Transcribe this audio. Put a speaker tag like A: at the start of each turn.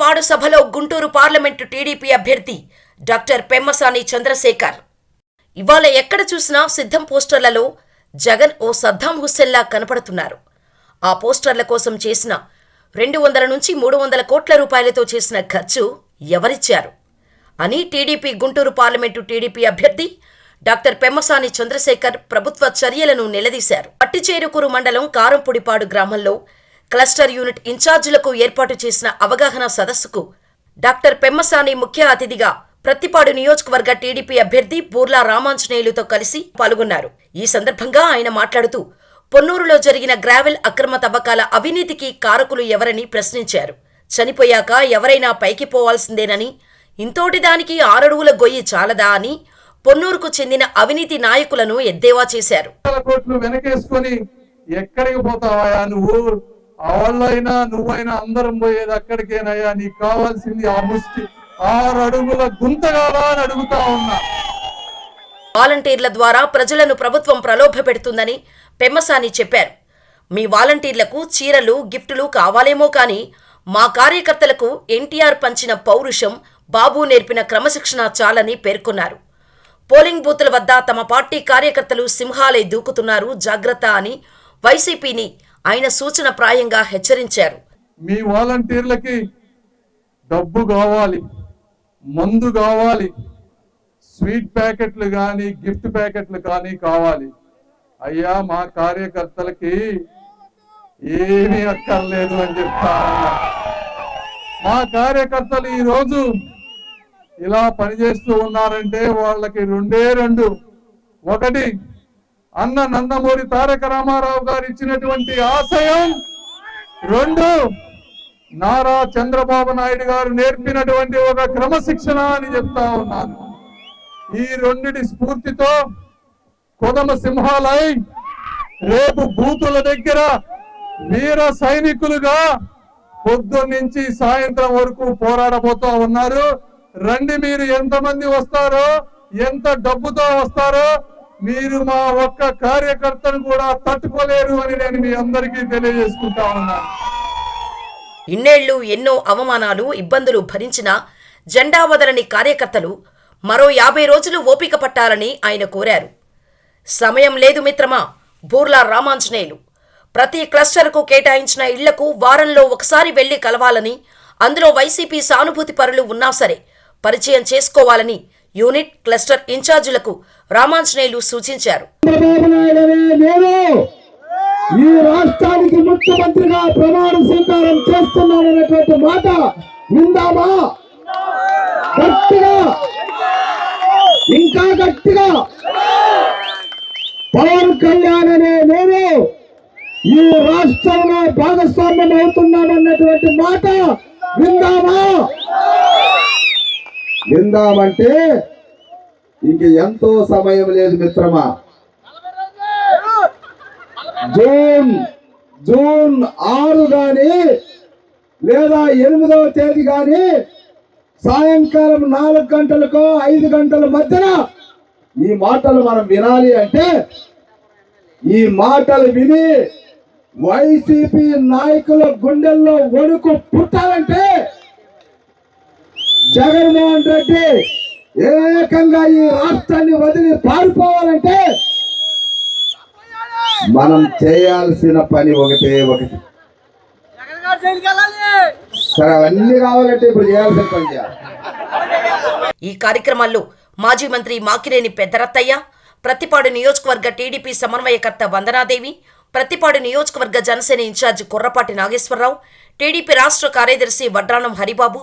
A: పాడు సభలో Guntur parliament TDP అభ్యర్థి డాక్టర్ పెమ్మసాని చంద్రశేఖర్. ఇవాళ ఎక్కడ చూసినా సిద్ధం పోస్టర్లలో జగన్ ఓ సద్దాం హుస్సెల్లా కనపడుతున్నారు. ఆ పోస్టర్ల కోసం చేసిన రెండు వందల నుంచి మూడు వందల కోట్ల రూపాయలతో చేసిన ఖర్చు ఎవరిచ్చారు? అని టీడీపీ గుంటూరు పార్లమెంటు టీడీపీ అభ్యర్థి డాక్టర్ పెమ్మసాని చంద్రశేఖర్ ప్రభుత్వ చర్యలను నిలదీశారు. పట్టిచేరుకూరు మండలం కారంపొడిపాడు గ్రామంలో క్లస్టర్ యూనిట్ ఇన్ఛార్జీలకు ఏర్పాటు చేసిన అవగాహన సదస్సుకు డాక్టర్ పెమ్మసాని ముఖ్య అతిథిగా ప్రత్తిపాడు నియోజకవర్గ టీడీపీ అభ్యర్థి బూర్లా రామాంజనేయులతో కలిసి పాల్గొన్నారు. ఈ సందర్భంగా ఆయన మాట్లాడుతూ పొన్నూరులో జరిగిన గ్రావెల్ అక్రమ తవ్వకాల అవినీతికి కారకులు ఎవరని ప్రశ్నించారు. చనిపోయాక ఎవరైనా పైకి పోవాల్సిందేనని ఇంతోటి దానికి ఆరడుగుల గొయ్యి చాలదా అని పొన్నూరుకు చెందిన అవినీతి నాయకులను ఎద్దేవా చేశారు.
B: ఎక్కడికి పోతావా నువ్వు? వాళ్ళైనా నువ్వైనా అందరం పోయేది అక్కడికేనయ్యా. నీకు కావాల్సింది ఆ ముష్టి. ఆరు అడుగుల గుంతగాలా అని అడుగుతా ఉన్నా.
A: వాలంటీర్ల ద్వారా ప్రజలను ప్రభుత్వం ప్రలోభ పెడుతుందని పెమ్మసాని చెప్పారు. మీ వాలంటీర్లకు చీరలు గిఫ్టులు కావాలేమో కానీ మా కార్యకర్తలకు ఎన్టీఆర్ పంచిన పౌరుషం బాబు నేర్పిన క్రమశిక్షణ చాలని పేర్కొన్నారు. పోలింగ్ బూతుల వద్ద తమ పార్టీ కార్యకర్తలు సింహాలై దూకుతున్నారు. జాగ్రత్త అని వైసీపీని ఆయన సూచన ప్రాయంగా హెచ్చరించారు.
B: మీ వాలంటీర్లకి డబ్బు కావాలి మందు కావాలి స్వీట్ ప్యాకెట్లు కానీ గిఫ్ట్ ప్యాకెట్లు కానీ కావాలి. అయ్యా మా కార్యకర్తలకి ఏమీ అక్కర్లేదు అని చెప్తా మా కార్యకర్తలు ఈరోజు ఇలా పనిచేస్తూ ఉన్నారంటే వాళ్ళకి రెండే రెండు. ఒకటి అన్న నందమూరి తారక రామారావు గారు ఇచ్చినటువంటి ఆశయం. రెండు నారా చంద్రబాబు నాయుడు గారు నేర్పినటువంటి ఒక క్రమశిక్షణ అని చెప్తా ఉన్నాను. ఈ రెండిటి స్ఫూర్తితో కొదమ సింహాలై రేపు బూతుల దగ్గర వీర సైనికులుగా పొద్దున్నుంచి సాయంత్రం వరకు పోరాడబోతా ఉన్నారు. రండి మీరు ఎంతమంది వస్తారో ఎంత డబ్బుతో వస్తారో మీరు మా ఒక్క కార్యకర్తను కూడా తట్టుకోలేరు అని నేను మీ అందరికీ తెలియజేసుకుంటా ఉన్నాను.
A: ఇన్నేళ్ళు ఎన్నో అవమానాలు ఇబ్బందులు భరించిన జెండా వదలని కార్యకర్తలు మరో యాభై రోజులు ఓపిక పట్టాలని ఆయన కోరారు. సమయం లేదు మిత్రమా బూర్లా రామాంజనేయులు. ప్రతి క్లస్టర్కు కేటాయించిన ఇళ్ళకు వారంలో ఒకసారి వెళ్ళి కలవాలని అందులో వైసీపీ సానుభూతి పరులు ఉన్నా సరే పరిచయం చేసుకోవాలని యూనిట్ క్లస్టర్ ఇన్ఛార్జీలకు రామాంజనేయులు సూచించారు.
C: ఈ రాష్ట్రానికి ముఖ్యమంత్రిగా ప్రమాణ స్వీకారం చేస్తున్నాననేటువంటి మాట విందామా? గట్టిగా. ఇంకా గట్టిగా. పవన్ కళ్యాణ్ అనే నేను ఈ రాష్ట్రంలో భాగస్వామ్యం అవుతున్నానన్నటువంటి మాట విందామా? విందామంటే ఇంక ఎంతో సమయం లేదు మిత్రమా. జూన్ జూన్ ఆరు గాని లేదా ఎనిమిదవ తేదీ గాని సాయంకాలం నాలుగు గంటలకు ఐదు గంటల మధ్యన ఈ మాటలు మనం వినాలి అంటే ఈ మాటలు విని వైసీపీ నాయకుల గుండెల్లో వణుకు పుట్టాలంటే జగన్మోహన్ రెడ్డి ఏకంగా ఈ రాష్ట్రాన్ని వదిలి పారిపోవాలంటే మనం చేయాల్సిన పని ఒకటే ఒకటి. సరే అవన్నీ కావాలంటే ఇప్పుడు చేయాల్సిన పని చేయాలి.
A: ఈ కార్యక్రమాల్లో మాజీ మంత్రి మాకిరేని పెద్దరత్తయ్య ప్రతిపాడు నియోజకవర్గ టీడీపీ సమన్వయకర్త వందనాదేవి ప్రతిపాడు నియోజకవర్గ Janasena in charge Kurrapati Nageswararao TDP రాష్ట్ర కార్యదర్శి వడ్రానం హరిబాబు